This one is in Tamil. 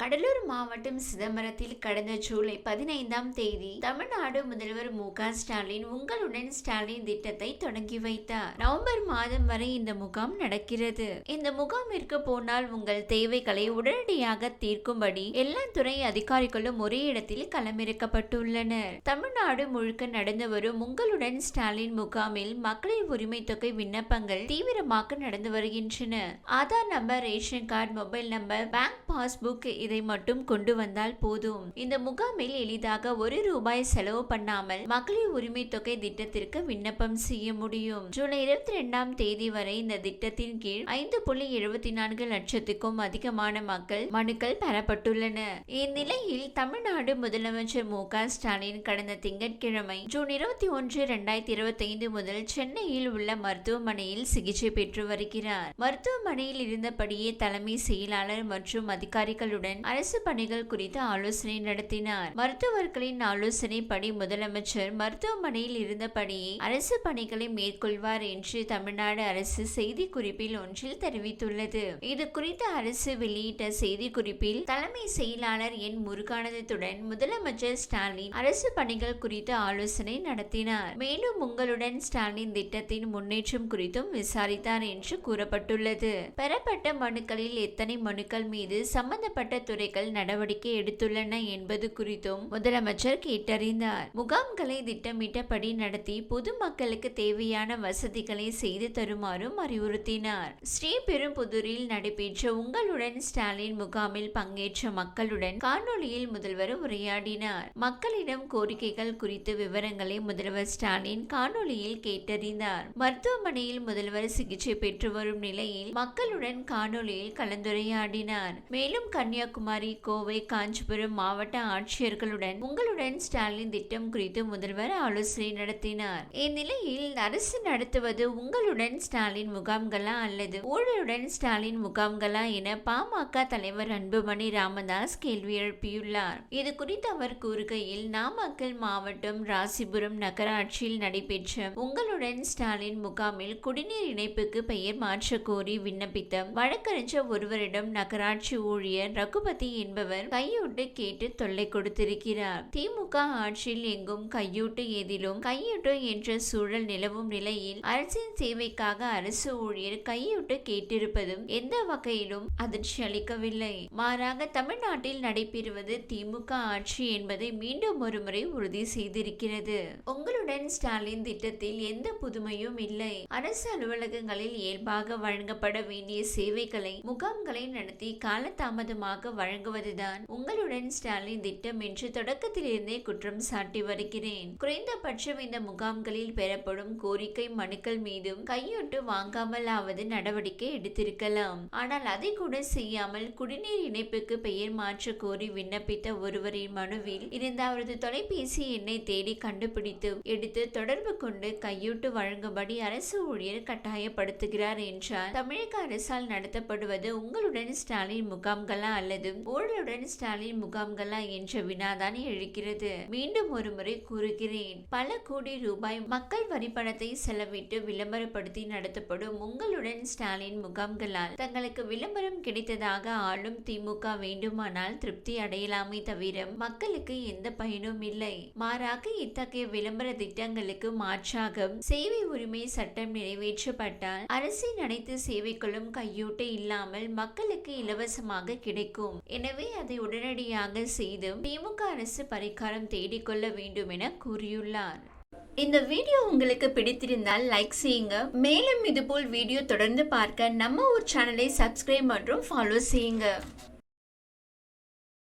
கடலூர் மாவட்டம் சிதம்பரத்தில் கடந்த ஜூலை பதினைந்தாம் தேதி தமிழ்நாடு முதல்வர் மு க ஸ்டாலின் உங்களுடன் ஸ்டாலின் திட்டத்தை தொடங்கி வைத்தார். நவம்பர் மாதம் வரை இந்த முகாம் நடக்கிறது. இந்த முகாமிற்கு போனால் உங்கள் தேவைகளை உடனடியாக தீர்க்கும்படி எல்லா துறை அதிகாரிகளும் ஒரே இடத்தில் களமிறக்கப்பட்டுள்ளனர். தமிழ்நாடு முழுக்க நடந்து வரும் உங்களுடன் ஸ்டாலின் முகாமில் மக்களின் உரிமை தொகை விண்ணப்பங்கள் தீவிரமாக நடந்து வருகின்றன. Aadhaar number ration card mobile number bank passbook இதை மட்டும் கொண்டு வந்தால் போதும். இந்த முகாமில் எளிதாக ஒரு ரூபாய் செலவு பண்ணாமல் மகளிர் உரிமை தொகை திட்டத்திற்கு விண்ணப்பம் செய்ய முடியும். ஜூலை இருபத்தி ரெண்டாம் தேதி வரை இந்த திட்டத்தின் கீழ் ஐந்து புள்ளி எழுபத்தி நான்கு லட்சத்துக்கும் அதிகமான மக்கள் மனுக்கள் பெறப்பட்டுள்ளன. இந்நிலையில் தமிழ்நாடு முதலமைச்சர் மு க ஸ்டாலின் கடந்த திங்கட்கிழமை ஜூன் இருபத்தி ஒன்று இரண்டாயிரத்தி இருபத்தி ஐந்து முதல் சென்னையில் உள்ள மருத்துவமனையில் சிகிச்சை பெற்று வருகிறார். மருத்துவமனையில் இருந்தபடியே தலைமை செயலாளர் மற்றும் அதிகாரிகளுடன் அரசு பணிகள் குறித்து ஆலோசனை நடத்தினார். மருத்துவர்களின் ஆலோசனைப்படி முதலமைச்சர் மருத்துவமனையில் இருந்தபடியே அரசு பணிகளை மேற்கொள்வார் என்று தமிழ்நாடு அரசு செய்தி குறிப்பில் ஒன்றில் தெரிவித்துள்ளது. இது குறித்து அரசு வெளியிட்ட செய்தி குறிப்பில் தலைமை செயலாளர் என். முருகானந்தத்துடன் முதலமைச்சர் ஸ்டாலின் அரசு பணிகள் குறித்து ஆலோசனை நடத்தினார். மேலும் உங்களுடன் ஸ்டாலின் திட்டத்தின் முன்னேற்றம் குறித்தும் விசாரித்தார் என்று கூறப்பட்டுள்ளது. பெறப்பட்ட மனுக்களில் எத்தனை மனுக்கள் மீது சம்பந்தப்பட்ட துறைகள் நடவடிக்கை எடுத்துள்ளன என்பது குறித்தும் முதலமைச்சர் கேட்டறிந்தார். முகாம்களை திட்டமிட்டபடி நடத்தி பொதுமக்களுக்கு தேவையான வசதிகளை செய்து தருமாறும் அறிவுறுத்தினார். ஸ்ரீபெரும்புதூரில் நடைபெற்ற உங்களுடன் ஸ்டாலின் முகாமில் பங்கேற்ற மக்களுடன் காணொலியில் முதல்வர் உரையாடினார். மக்களிடம் கோரிக்கைகள் குறித்து விவரங்களை முதல்வர் ஸ்டாலின் காணொலியில் கேட்டறிந்தார். மருத்துவமனையில் முதல்வர் சிகிச்சை பெற்று வரும் நிலையில் மக்களுடன் காணொலியில் கலந்துரையாடினார். மேலும் கன்னியாகுமரி கோவை காஞ்சிபுரம் மாவட்ட ஆட்சியர்களுடன் உங்களுடன் ஸ்டாலின் திட்டம் குறித்து முதல்வர் ஆலோசனை நடத்தினார். இந்நிலையில் அரசு நடத்துவது உங்களுடன் ஸ்டாலின் முகாம்களா அல்லது ஊழலுடன் ஸ்டாலின் முகாம்களா என பாமக தலைவர் அன்புமணி ராமதாஸ் கேள்வி எழுப்பியுள்ளார். இது குறித்து அவர் கூறுகையில் நாமக்கல் மாவட்டம் ராசிபுரம் நகராட்சியில் நடைபெற்ற உங்களுடன் ஸ்டாலின் முகாமில் குடிநீர் இணைப்புக்கு பெயர் மாற்ற கோரி விண்ணப்பித்த வழக்கறிஞர் ஒருவரிடம் நகராட்சி ஊழியர் ரகுபதி என்பவர் கையூட்டு கேட்டு தொல்லை கொடுத்திருக்கிறார். திமுக ஆட்சியில் எங்கும் கையூட்டு எதிலும் கையூட்டு என்ற சூழல் நிலவும் நிலையில் அரசின் சேவைக்காக அரசு ஊழியர் கையூட்டு கேட்டிருப்பதும் எந்த வகையிலும் அதிர்ச்சி அளிக்கவில்லை. மாறாக தமிழ்நாட்டில் நடைபெறுவது திமுக ஆட்சி என்பதை மீண்டும் ஒருமுறை உறுதி செய்திருக்கிறது. அத்துடன் ஸ்டாலின் திட்டத்தில் எந்த புதுமையும் இல்லை. அரசு அலுவலகங்களில் இயல்பாக வழங்கப்பட வேண்டிய சேவைகளை முகாம்களை நடத்தி காலதாமதமாக வழங்குவதுதான் உங்களுடன் ஸ்டாலின் திட்டம் என்று தொடக்கத்திலிருந்தே குற்றம் சாட்டி வருகிறேன். குறைந்தபட்சம் இந்த முகாம்களில் பெறப்படும் கோரிக்கை மனுக்கள் மீதும் கையொட்டு வாங்காமலாவது நடவடிக்கை எடுத்திருக்கலாம். ஆனால் அதை கூட செய்யாமல் குடிநீர் இணைப்புக்கு பெயர் மாற்ற கோரி விண்ணப்பித்த ஒருவரின் மனுவில் இருந்த அவரது தொலைபேசி எண்ணை தேடி கண்டுபிடித்து எடுத்து தொடர்பு கொண்டு கையூட்டு வழங்கும்படி அரசு ஊழியர் கட்டாயப்படுத்துகிறார் என்றார். தமிழக அரசால் நடத்தப்படுவது உங்களுடன் ஸ்டாலின் முகாம்களா அல்லது ஊழலுடன் ஸ்டாலின் முகாம்களா என்ற வினாதான் எழுக்கிறது மீண்டும் ஒரு முறை கூறுகிறேன். பல கோடி ரூபாய் மக்கள் வரி பணத்தை செலவிட்டு விளம்பரப்படுத்தி நடத்தப்படும் உங்களுடன் ஸ்டாலின் முகாம்களால் தங்களுக்கு விளம்பரம் கிடைத்ததாக ஆளும் திமுக வேண்டுமானால் திருப்தி அடையலாமே தவிர மக்களுக்கு எந்த பயனும் இல்லை. மாறாக இத்தகைய விளம்பரத்தை திட்டங்களுக்கு மாற்றாக சேவை உரிமை சட்டம் நிறைவேற்றப்பட்டால் அரசின் அனைத்து சேவைகளும் கையூட்டு இல்லாமல் மக்களுக்கு இலவசமாக கிடைக்கும். எனவே அதை உடனடியாக செய்து திமுக அரசு பரிகாரம் தேடிக்கொள்ள வேண்டும் என கூறியுள்ளார். இந்த வீடியோ உங்களுக்கு பிடித்திருந்தால் லைக் செய்யுங்க. மேலும் இதுபோல் வீடியோ தொடர்ந்து பார்க்க நம்ம ஒரு சேனலை சப்ஸ்கிரைப் மற்றும் ஃபாலோ செய்யுங்க.